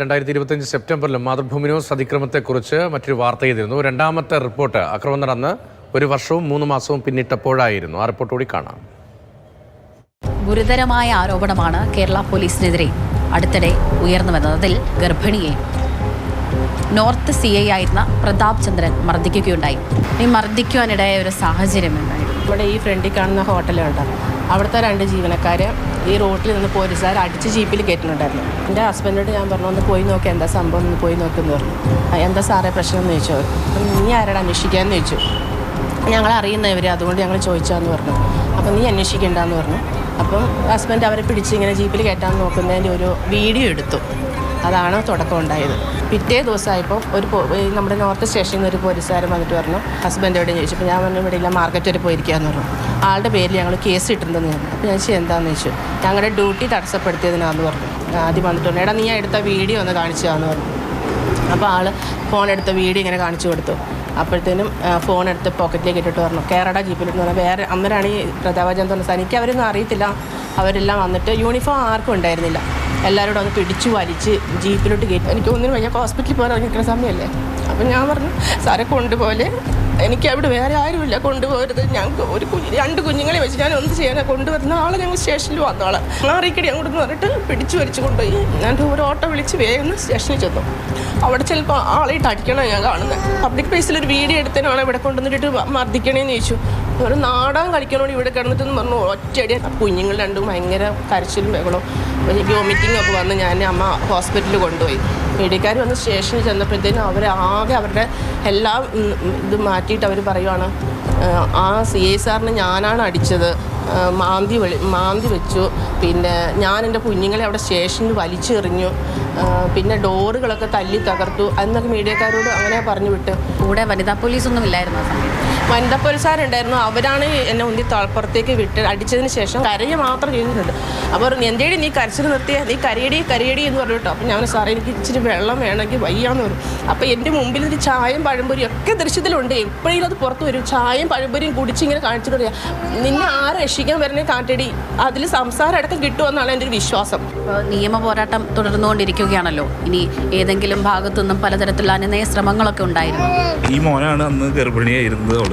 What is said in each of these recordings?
രണ്ടായിരത്തി ഇരുപത്തിയഞ്ച് സെപ്റ്റംബറിലും മാതൃഭൂമി ന്യൂസ് അതിക്രമത്തെക്കുറിച്ച് മറ്റൊരു വാർത്ത ചെയ്തിരുന്നു രണ്ടാമത്തെ റിപ്പോർട്ട് അക്രമം നടന്ന് ഒരു വർഷവും മൂന്ന് മാസവും പിന്നിട്ടപ്പോഴായിരുന്നു. ആ റിപ്പോർട്ട് കൂടി കാണാം. ഗുരുതരമായ ആരോപണമാണ് കേരള പോലീസിനെതിരെ അടുത്തിടെ ഉയർന്നു വന്നതിൽ ഗർഭിണിയെ. നോർത്ത് സി ഐ ആയിരുന്ന പ്രതാപ് ചന്ദ്രൻ മർദ്ദിക്കുകയുണ്ടായി. ഈ മർദ്ദിക്കുവാനിടയായ ഒരു സാഹചര്യം ഉണ്ടായിരുന്നു. ഇവിടെ ഈ ഫ്രണ്ടിൽ കാണുന്ന ഹോട്ടലുണ്ട് അവിടുത്തെ രണ്ട് ജീവനക്കാരെ ഈ റോട്ടിൽ നിന്ന് പോലീസുകാർ അടിച്ച് ജീപ്പിൽ കയറ്റുന്നുണ്ടായിരുന്നു. എന്റെ ഹസ്ബൻഡോട് ഞാൻ പറഞ്ഞു ഒന്ന് പോയി നോക്കി എന്താ സംഭവം? ഒന്ന് പോയി നോക്കുമെന്ന് പറഞ്ഞു. "ആ, എന്താ സാറേ പ്രശ്നം? എന്ന് ചോദിച്ചു. അപ്പം നീ ആരോട് അന്വേഷിക്കാമെന്ന് ചോദിച്ചു. ഞങ്ങൾ അറിയുന്നവർ അതുകൊണ്ട് ഞങ്ങൾ ചോദിച്ചാന്ന് പറഞ്ഞു. അപ്പം നീ അന്വേഷിക്കണ്ടെന്ന് പറഞ്ഞു. അപ്പം ഹസ്ബൻഡ് അവരെ പിടിച്ച് ഇങ്ങനെ ജീപ്പിൽ കയറ്റാൻ നോക്കുന്നതിന്റെ ഒരു വീഡിയോ എടുത്തു. അതാണ് തുടക്കം ഉണ്ടായത്. പിറ്റേ ദിവസമായപ്പോൾ ഒരു നമ്മുടെ നോർത്ത് സ്റ്റേഷനിൽ നിന്ന് ഒരു പോലീസുകാരൻ വന്നിട്ട് പറഞ്ഞു ഹസ്ബൻഡ് എവിടെ ചോദിച്ചു. അപ്പോൾ ഞാൻ പറഞ്ഞു ഇവിടെ ഇല്ല മാർക്കറ്റ് വരെ പോയിരിക്കാന്ന് പറഞ്ഞു. ആളുടെ പേരിൽ ഞങ്ങൾ കേസ് ഇട്ടിരുന്നെന്ന് പറഞ്ഞു. അപ്പോൾ ഞാൻ ചോദിച്ചു എന്താണെന്ന് ചോദിച്ചു. ഞങ്ങളുടെ ഡ്യൂട്ടി തടസ്സപ്പെടുത്തിയതിനാന്ന് പറഞ്ഞു. ആദ്യം വന്നിട്ട് പറഞ്ഞു എടാ നീ എടുത്ത വീഡിയോ ഒന്ന് കാണിച്ചതാന്ന് പറഞ്ഞു. അപ്പോൾ ആൾ ഫോൺ എടുത്ത വീഡിയോ ഇങ്ങനെ കാണിച്ചു കൊടുത്തു. അപ്പോഴത്തേനും ഫോൺ എടുത്ത് പോക്കറ്റിലേക്ക് ഇട്ടിട്ട് പറഞ്ഞു. കേരള ജീപ്പിലിട്ട് പറഞ്ഞാൽ വേറെ അന്നേരമാണ് ഈ പ്രതാപചന്ദ്രൻ തോന്നുന്നത് എനിക്ക് അവരൊന്നും അറിയത്തില്ല. അവരെല്ലാം വന്നിട്ട് യൂണിഫോം ആർക്കും ഉണ്ടായിരുന്നില്ല. എല്ലാവരോടും ഒന്ന് പിടിച്ചു വലിച്ച് ജീപ്പിലോട്ട് കയറ്റി. എനിക്ക് ഒന്നിനും വയ്യ ഹോസ്പിറ്റലിൽ പോകാൻ നിൽക്കുന്ന സമയമല്ലേ അപ്പം ഞാൻ പറഞ്ഞു സാറെ കൊണ്ടുപോലെ എനിക്ക് അവിടെ വേറെ ആരുമില്ല കൊണ്ടുപോകരുത്. ഞങ്ങൾക്ക് ഒരു കുഞ്ഞ് രണ്ട് കുഞ്ഞുങ്ങളെ വെച്ച് ഞാൻ ഒന്ന് ചെയ്യാനാണ് കൊണ്ടുവരുന്ന? ആളെ ഞങ്ങൾ സ്റ്റേഷനിൽ വന്ന ആളെ. മാറിക്കടി അങ്ങോട്ട് പറഞ്ഞിട്ട് പിടിച്ചു വലിച്ചു കൊണ്ടുപോയി. ഞാൻ ഒരു ഓട്ടോ വിളിച്ച് വേഗം സ്റ്റേഷനിൽ ചെന്നു. അവിടെ ചിലപ്പോൾ ആളെ ഇട്ട് അടിക്കണം ഞാൻ കാണുന്നത് പബ്ലിക് പ്ലേസിൽ ഒരു വീഡിയോ എടുത്തതിനാണ് ഇവിടെ കൊണ്ടുവന്നിട്ട് മർദ്ദിക്കണേന്ന് ചോദിച്ചു. ഒരു നാടകം കളിക്കണോണ്ട് ഇവിടെ കിടന്നിട്ടെന്ന് പറഞ്ഞു ഒറ്റയടി. കുഞ്ഞുങ്ങൾ രണ്ടും ഭയങ്കര കരച്ചിലും ബഹളവും. വോമിറ്റിംഗ് ഒക്കെ വന്ന് ഞാൻ അമ്മ ഹോസ്പിറ്റലിൽ കൊണ്ടുപോയി. മീഡിയക്കാർ വന്ന് സ്റ്റേഷനിൽ ചെന്നപ്പോഴത്തേനും അവർ അവരുടെ എല്ലാ ഇത് മാറ്റിയിട്ട് അവർ പറയുവാണ് "ആ, സി ഐ സാറിന് ഞാനാണ് അടിച്ചത്. മാന്തി വെളി മാന്തി വെച്ചു. പിന്നെ ഞാൻ എന്റെ കുഞ്ഞുങ്ങളെ അവിടെ സ്റ്റേഷനിൽ വലിച്ചെറിഞ്ഞു. പിന്നെ ഡോറുകളൊക്കെ തല്ലി തകർത്തു. എന്നൊക്കെ മീഡിയക്കാരോട് അങ്ങനെ പറഞ്ഞു വിട്ട്. കൂടെ വനിതാ പോലീസൊന്നും ഇല്ലായിരുന്നു വനിതാ പോലീസുകാരുണ്ടായിരുന്നു അവരാണ് എന്നെ ഉന്തി താഴ്പ്പുറത്തേക്ക് വിട്ട് അടിച്ചതിന് ശേഷം കരയ മാത്രം ചെയ്തിട്ടുണ്ട് അപ്പോൾ പറഞ്ഞു എന്തേടി നീ കരച്ചിൽ നിർത്തിയ? നീ കരയടി കരയടി എന്ന് പറഞ്ഞു കേട്ടോ. അപ്പം ഞാൻ സാറേ എനിക്ക് ഇച്ചിരി വെള്ളം വേണമെങ്കിൽ വയ്യാന്ന് പറഞ്ഞു. അപ്പോൾ എന്റെ മുമ്പിൽ ഒരു ചായയും പഴംപൊരിയും ഒക്കെ ദൃശ്യത്തിലുണ്ട്. എപ്പോഴും അത് പുറത്ത് വരും. ചായയും പഴംപൊരിയും കുടിച്ചിങ്ങനെ കാണിച്ചിട്ട് നിന്നെ ആരെ രക്ഷിക്കാൻ വരണേ കാട്ടടി അതിൽ സംസാരം അടക്കം കിട്ടുമെന്നാണ് എന്റെ ഒരു വിശ്വാസം. നിയമ പോരാട്ടം തുടർന്നുകൊണ്ടിരിക്കുകയാണല്ലോ. ഇനി ഏതെങ്കിലും ഭാഗത്തുനിന്നും പലതരത്തിലുള്ള അനുനയ ശ്രമങ്ങളൊക്കെ ഉണ്ടായിരുന്നു. ഈ മോനാണ് അന്ന് ഗർഭിണിയായിരുന്നത് അവൾ.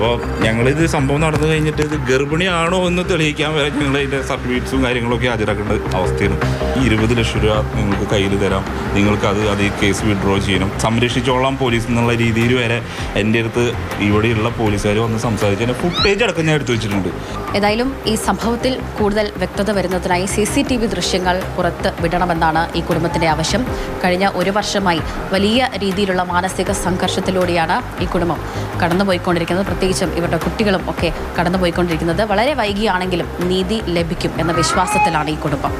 അപ്പോൾ ഞങ്ങളിത് സംഭവം നടന്നു കഴിഞ്ഞിട്ട് ഇത് ഗർഭിണിയാണോ എന്ന് തെളിയിക്കാൻ വരെ ഞങ്ങൾ അതിന്റെ സർട്ടിഫിക്കറ്റ്സും കാര്യങ്ങളൊക്കെ ഹാജരാക്കേണ്ട അവസ്ഥയാണ്. ഈ ഇരുപത് ലക്ഷം രൂപ നിങ്ങൾക്ക് കയ്യിൽ തരാം. നിങ്ങൾക്ക് അത് അത് കേസ് വിഡ്രോ ചെയ്യണം. സംരക്ഷിച്ചോളാം പോലീസ് എന്നുള്ള രീതിയിൽ വരെ എന്റെ അടുത്ത് ഇവിടെയുള്ള പോലീസുകാർ വന്ന് സംസാരിച്ച് എന്റെ ഫുട്ടേജ് അടക്കം ഞാൻ എടുത്തു വെച്ചിട്ടുണ്ട്. ഏതായാലും ഈ സംഭവത്തിൽ കൂടുതൽ വ്യക്തത വരുന്നതിനായി സി സി ടി വി ദൃശ്യങ്ങൾ പുറത്ത് വിടണമെന്നാണ് ഈ കുടുംബത്തിന്റെ ആവശ്യം. കഴിഞ്ഞ ഒരു വർഷമായി വലിയ രീതിയിലുള്ള മാനസിക സംഘർഷത്തിലൂടെയാണ് ഈ കുടുംബം കടന്നുപോയിക്കൊണ്ടിരിക്കുന്നത്. പ്രത്യേകിച്ചും ഇവരുടെ കുട്ടികളും ഒക്കെ കടന്നുപോയിക്കൊണ്ടിരിക്കുന്നത്. വളരെ വൈകിയാണെങ്കിലും നീതി ലഭിക്കും എന്ന വിശ്വാസത്തിലാണ് ഈ കുടുംബം.